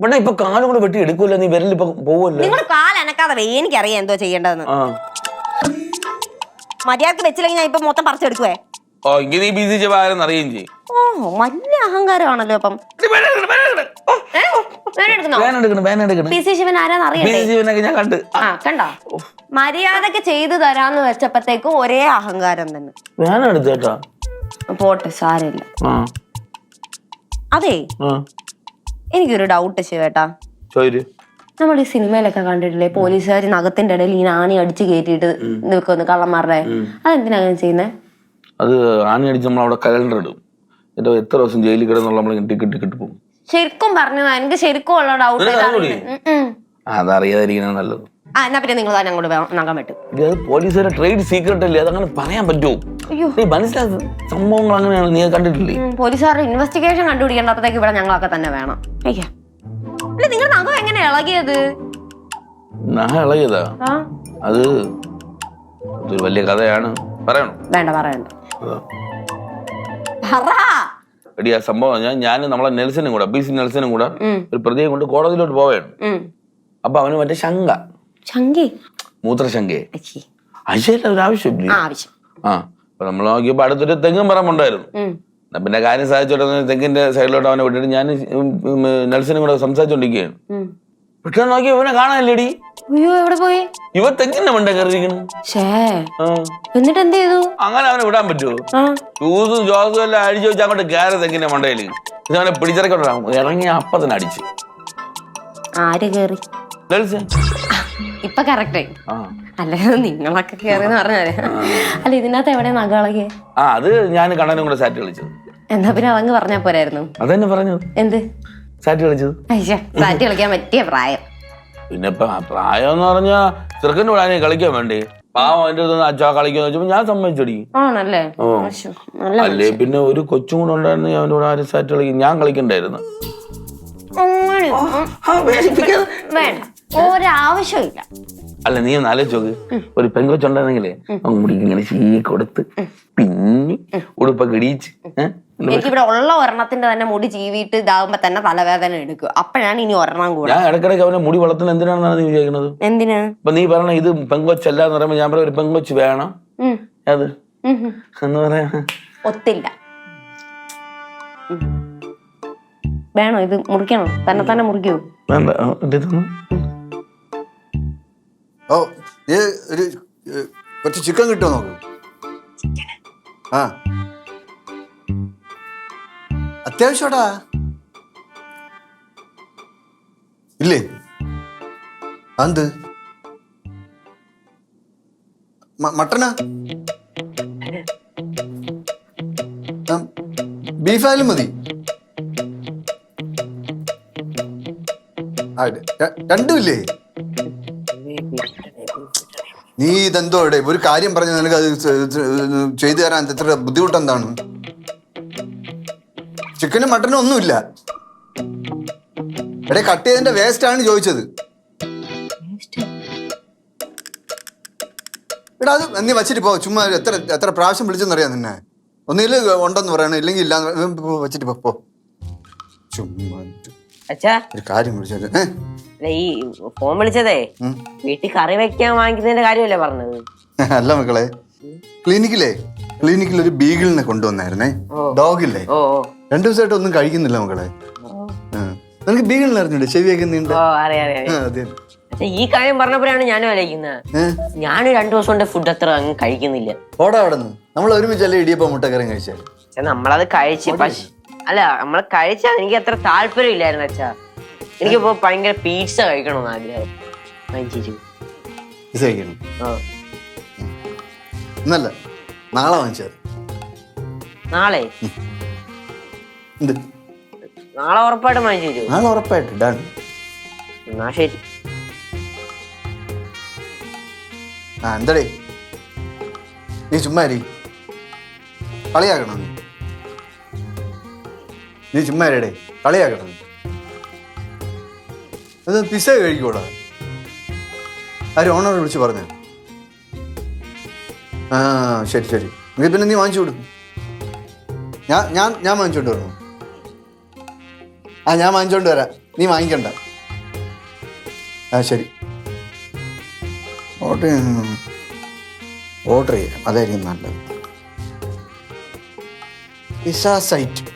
ഇവിടെ ഇപ്പൊ കാലും കൂടെ വെട്ടി എടുക്കൂല നീ വിരൽ ഇപ്പൊ പോവല്ലോ? നിങ്ങൾ കാലനക്കാതെ വേ എനിക്കറിയാം എന്തോ ചെയ്യേണ്ടതെന്ന്. മര്യാദയ്ക്ക് വെച്ചില്ലെങ്കിൽ ഞാൻ ഇപ്പൊ മൊത്തം പറിച്ചെടുക്കുവേ ഓ ഇങ്ങനെ നീ ബിസി അറിയാം അറിയുകയും ചെയ്യും. ഓ വലിയ അഹങ്കാരമാണല്ലോ അപ്പം. മര്യാദയ്ക്ക് ചെയ്തു തരാന്ന് വെച്ചപ്പോഴത്തേക്കും ഒരേ അഹങ്കാരം തന്നെ. പോട്ടെ സാരമില്ല. ആ. അതെ? അതെ എനിക്കൊരു ഡൗട്ട് ശിവേട്ടാ ചോര് നമ്മൾ ഈ സിനിമയിലൊക്കെ കണ്ടിട്ടില്ലേ പോലീസുകാർ നഗത്തിന്റെ ഇടയിൽ ഈ ആണി അടിച്ച് കയറ്റിയിട്ട് നിൽക്കുന്നു കള്ളന്മാരുടെ? അതെന്തിനാ അങ്ങനെ ചെയ്യുന്നത് അത് ആണി അടിച്ച് നമ്മൾ അവിടെ കലണ്ടർ ഇടും. എന്നിട്ട് എത്ര ദിവസം ജയിലിൽ കിടന്നുള്ള നമ്മൾ ടിക്കറ്റ് ടിക്കറ്റ് പോകും. ശരിക്കും പറഞ്ഞതാ എനിക്ക് ശരിക്കും ഉള്ള ഡൗട്ട്? അതറിയാതിരിക്കണ നല്ലത്. ആ എന്നാ പിന്നെ നിങ്ങൾ തന്നെ അങ്ങോട്ട് വേ- നഖം വെട്ടും ഇത് ട്രേഡ് സീക്രട്ട് അല്ലേ? അതങ്ങനെ പറയാൻ പറ്റുമോ? അയ്യോ. നീ മനസ്സിലാക്കുക സംഭവങ്ങൾ അങ്ങനെയാണ് നീ കണ്ടിട്ടില്ലേ? ഉം, പോലീസുകാരുടെ ഇൻവെസ്റ്റിഗേഷൻ കണ്ടുപിടിക്കേണ്ടപ്പോഴത്തേക്ക് ഇവിടെ ഞങ്ങളൊക്കെ തന്നെ വേണം. അയ്യോ. അല്ല നിങ്ങൾ നഖം എങ്ങനെ ഇളകിയത്? നഹ ഇളകിയതാ? ആ. അത് അതൊരു വലിയ കഥയാണ്. പറയണോ? വേണ്ട പറയണ്ട. അതാ. പറ. എടി ആ സംഭവം ഞാൻ ഞാൻ നമ്മളെ നെൽസനും കൂടെ ബി സി നെൽസനും കൂടെ ഉം, ഒരു പ്രതിയെ കൊണ്ട് കോടതിയിലോട്ട് പോവുകയാണ് ഉം. അപ്പൊ അവന് മറ്റേ ശങ്ക. ചങ്കി. മൂത്രശങ്കേ. അയച്ചല്ല ഒരു ആവശ്യമില്ല? ആവശ്യം. ആ അപ്പൊ നമ്മൾ നോക്കിയപ്പോ അടുത്തൊരു തെങ്ങും പറമ്പുണ്ടായിരുന്നു. പിന്നെ കാര്യം സാധിച്ചോട്ടെ തെങ്ങിന്റെ സൈഡിലോട്ട് അവനെ വിട്ടിട്ട് ഞാൻ നെൽസനും കൂടെ സംസാരിച്ചോണ്ടിരിക്കുകയാണ്. പെട്ടെന്ന് നോക്കി ഇവനെ കാണാനല്ലേടി? അയ്യോ എവിടെ പോയി? ഇവ തെങ്ങിന്റെ മണ്ട കയറിയിരിക്കണു എന്നിട്ട് എന്ത് ചെയ്തു? അങ്ങനെ അവനെ വിടാൻ പറ്റുമോ ചൂസും ജോസും എല്ലാം അടിച്ചു വെച്ചാൽ അങ്ങോട്ട് കയറി തെങ്ങിന്റെ മണ്ടയിൽ. ഇത് അവനെ പിടിച്ചിറക്കോട്ടാ ഇറങ്ങി അപ്പൊ തന്നെ അടിച്ചു ആര് നെൽസൺ ഇപ്പൊ കറക്റ്റ് ആ. അല്ല നിങ്ങളൊക്കെ കേറിന്ന് പറഞ്ഞാലേ അല്ല ഇതിനകത്ത് എവിടെ നഖം ആ അത് ഞാൻ കണ്ണനും കൂടെ സാറ്റ് കളിച്ചത്. എന്നാ പിന്നെ അതങ്ങ് പറഞ്ഞാ പോരായിരുന്നു. അതന്നെ പറഞ്ഞു എന്ത്? സാറ്റ് കളിച്ചത്. അയ്യ സാറ്റ് കളിക്കാൻ പറ്റിയ പ്രായം. പിന്നെ പ്രായം എന്ന് പറഞ്ഞാ ചെറുക്കന്റെ കൂടെ കളിക്കാൻ വേണ്ടി? പാവം അതിന്റെ അടുത്ത് അച്ഛാ കളിക്കാന്ന് വെച്ചപ്പോ ഞാൻ സമ്മതിച്ചടി. ആണല്ലേ? അല്ലേ പിന്നെ ഒരു കൊച്ചും കൂടെ ഉണ്ടായിരുന്നു അവന്റെ കൂടെ ആരും സാറ്റ് കളിക്കും ഞാൻ കളിക്കണ്ടായിരുന്നു. വേണ്ട ഒരാവശ്യമില്ല. അല്ല നീ ഒന്ന് ആലോചിച്ചോക്ക്. ഒരു പെങ്കൊച്ചുണ്ടായിരുന്നെങ്കിലേ മുടിക്ക് ഇങ്ങനെ ചീ കൊടുത്ത് പിന്നെ ഉടുപ്പൊക്കെ ഇടിയിച്ച് എനിക്ക് എനിക്കിവിടെ ഉള്ള ഒരെണ്ണത്തിന്റെ തന്നെ മുടി ചീവിട്ട് ഇതാകുമ്പോ തന്നെ തലവേദന എടുക്കും. അപ്പഴാണ് ഇനി ഒരെണ്ണം കൂടെ. ഞാൻ ഇടക്കിടയ്ക്ക് അവനെ മുടി വളർത്തുന്നത് എന്തിനാണെന്നാണ് നീ വിചാരിക്കുന്നത്? എന്തിനാ? ഇപ്പൊ നീ പറഞ്ഞ ഇത് പെങ്കൊച്ചല്ല എന്ന് പറയുമ്പോ ഞാൻ പറയാം ഒരു പെങ്കൊച്ച് വേണം. അത്. എന്ന് പറയാ? ഒത്തില്ല. വേണോ? ഇത് മുറിക്കണോ? തന്നെ തന്നെ മുറിക്കോ? വേണ്ട. ആ, ഇത്. ഓ ഇത് ഒരു ഏ, കുറച്ച് ചിക്കൻ കിട്ടുമോ നോക്ക്? ആ. അത്യാവശ്യമാടാ. ഇല്ലേ? മ- മട്ടനാ? ബീഫായാലും മതി. ആ, ര- രണ്ടും നീ ഇതെന്തോ ഒരു കാര്യം പറഞ്ഞു നിനക്ക് അത് ചെയ്തു തരാൻ ഇത്ര ബുദ്ധിമുട്ടെന്താണ്? ചിക്കനും മട്ടനും ഒന്നുമില്ല. എടേ കട്ട് ചെയ്തതിന്റെ വേസ്റ്റ് ആണ് ചോദിച്ചത്. എടാ അത് നീ വച്ചിട്ട് പോ ചുമ്മാ എത്ര എത്ര പ്രാവശ്യം വിളിച്ചെന്നറിയാം നിന്നെ. ഒന്നില്ല ഉണ്ടെന്ന് പറയണം ഇല്ലെങ്കിൽ ഇല്ല വെച്ചിട്ട് പോ ചുമ്മാ അച്ഛാ. ഒരു കാര്യം വിളിച്ചത് അല്ല ഈ ഫോൺ വിളിച്ചതേ. വീട്ടിൽ കറി വെക്കാൻ വാങ്ങിക്കുന്നതിന്റെ കാര്യമല്ലേ പറഞ്ഞത്? അല്ല മക്കളെ. ക്ലിനിക്കിലേ? ക്ലിനിക്കിൽ ഒരു ബീഗിളിനെ കൊണ്ടുവന്നായിരുന്നേ. ഡോഗില്ലേ? രണ്ടു ദിവസമായിട്ട് ഒന്നും കഴിക്കുന്നില്ല മക്കളെ. നിനക്ക് ബീഗിളിനെ അറിഞ്ഞൂടെ? ചെവിയൊക്കെ നീണ്ട. അതെ ഈ കാര്യം പറഞ്ഞപ്പോഴാണ് ഞാനും ആലോചിക്കുന്നത്. ഞാൻ രണ്ടു ദിവസം കൊണ്ട് ഫുഡ് അത്ര അങ്ങ് കഴിക്കുന്നില്ല. ഓടാ അവിടെ നിന്ന് നമ്മൾ ഒരുമിച്ചല്ലേ ഇടിയപ്പം മുട്ടക്കറിയും കഴിച്ചാൽ നമ്മളത് കഴിച്ച് പക്ഷെ അല്ല നമ്മൾ കഴിച്ചാൽ എനിക്ക് അത്ര താല്പര്യം ഇല്ലായിരുന്നു അച്ഛാ. എനിക്കിപ്പോ ഭയങ്കര പീസ കഴിക്കണമെന്ന് ആഗ്രഹം. വാങ്ങിച്ചു കഴിക്കണം. ആ. ഇന്നല്ല നാളെ വാങ്ങിച്ചാൽ നാളെ? എന്ത് നാളെ ഉറപ്പായിട്ടും വാങ്ങിച്ചു നാളെ ഉറപ്പായിട്ട് ഡൺ എന്നാ ശരി. ആ എന്തടേ? നീ ചുമ്മാ കളിയാക്കണോ നീ? നീ ചുമ്മാ ഇരടേ കളിയാക്കണം അത് പിസ കഴിക്കൂടാ. ആര് ഓണറെ വിളിച്ച് പറഞ്ഞു. ആ ശരി ശരി. നീ പിന്നെ നീ വാങ്ങിച്ചു കൊടുക്കും. ഞാൻ ഞാൻ ഞാൻ വാങ്ങിച്ചോണ്ട് വരണോ? ആ ഞാൻ വാങ്ങിച്ചോണ്ട് വരാം. നീ വാങ്ങിക്കണ്ട. ആ ശരി. ഓർഡർ ഓർഡർ ചെയ്യാം അതായിരിക്കും നല്ലത്. പിസ സൈറ്റ്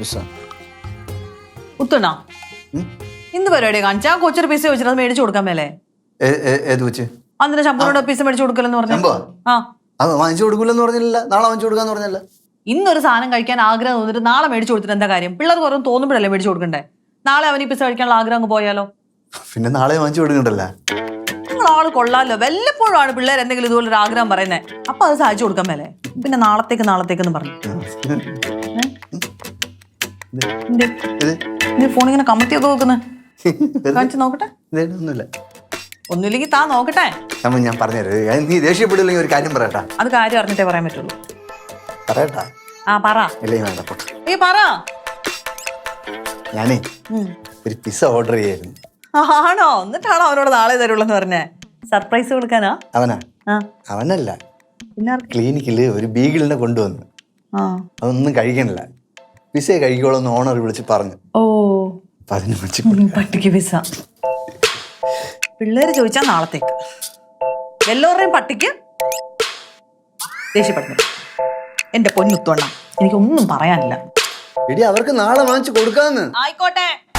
പിസ ഉത്തണ ഉം? എന്ത് പരിപാടിയാ കാണിച്ചാ കൊച്ചൊരു പീസ് വെച്ചിട്ട് അത് മേടിച്ചു കൊടുക്കാൻ മേലെ. ഏ- ഏ- ഏത് വെച്ച് അന്നിട്ട് ശമ്പളോട് പീസ് മേടിച്ചു കൊടുക്കലെന്ന് പറഞ്ഞു. ശമ്പളോ? ആ. അത് വാങ്ങിച്ചു കൊടുക്കില്ലെന്ന് പറഞ്ഞില്ല. നാളെ വാങ്ങിച്ചു കൊടുക്കാന്ന് പറഞ്ഞല്ല. ഇന്നൊരു സാധനം കഴിക്കാൻ ആഗ്രഹം തോന്നിട്ട് നാളെ മേടിച്ചു കൊടുത്തിട്ട് എന്താ കാര്യം? പിള്ളേർ കുറവ് തോന്നുമ്പോഴല്ലേ മേടിച്ചു കൊടുക്കണ്ടേ? നാളെ അവന് പിസ കഴിക്കാനുള്ള ആഗ്രഹം അങ്ങ് പോയാലോ? പിന്നെ നാളെ വാങ്ങിച്ചു കൊടുക്കണ്ടല്ലേ? നിങ്ങൾ ആൾ കൊള്ളാലോ. വല്ലപ്പോഴാണ് പിള്ളേർ എന്തെങ്കിലും ഇതുപോലെ ഒരു ആഗ്രഹം പറയുന്നത് അപ്പൊ അത് സഹായിച്ചു കൊടുക്കാൻ മേലെ. പിന്നെ നാളത്തേക്ക് നാളത്തേക്കെന്ന് പറഞ്ഞു. ഫോൺ ഇങ്ങനെ കമത്തിയൊക്കെ നോക്കുന്നത് കാണിച്ചു നോക്കട്ടെ. ഇതൊന്നുമില്ല. ഒന്നുമില്ലെങ്കിൽ താ നോക്കട്ടെ. ഞാൻ പറഞ്ഞുതരാം. നീ ദേഷ്യപ്പെടില്ലെങ്കിൽ ഒരു കാര്യം പറയട്ടാ. അത് കാര്യം അറിഞ്ഞിട്ടേ പറയാൻ പറ്റുള്ളൂ. പറയട്ടാ? ആ പറ. ഇല്ലേ വേണ്ട ഈ പറ. ഞാനേ ഒരു പിസ്സ ഓർഡർ ചെയ്യായിരുന്നു. ആണോ? എന്നിട്ടാണോ അവനോട് നാളെ തരുള്ളൂ എന്ന് പറഞ്ഞേ? സർപ്രൈസ് കൊടുക്കാനാ? അവനാ? അവനല്ല? ക്ലിനിക്കിൽ ഒരു ബീഗിളിനെ കൊണ്ടുവന്നു. അതൊന്നും കഴിക്കണില്ല. പിസ്സയെ കഴിക്കോളൂ എന്ന് ഓണർ വിളിച്ച് പറഞ്ഞു. ഓ. അപ്പൊ അതിന് വെച്ച് ഉം, പട്ടിക്ക് പിസ പിള്ളേര് ചോദിച്ചാൽ നാളത്തേക്ക്. എല്ലാവരുടെയും പട്ടിക്ക് ദേഷ്യപ്പെടുന്നു. എന്റെ പൊന്നുത്തോണ്ണ എനിക്കൊന്നും പറയാനില്ല. എടി അവർക്ക് നാളെ വാങ്ങിച്ചു കൊടുക്കാന്ന്. ആയിക്കോട്ടെ.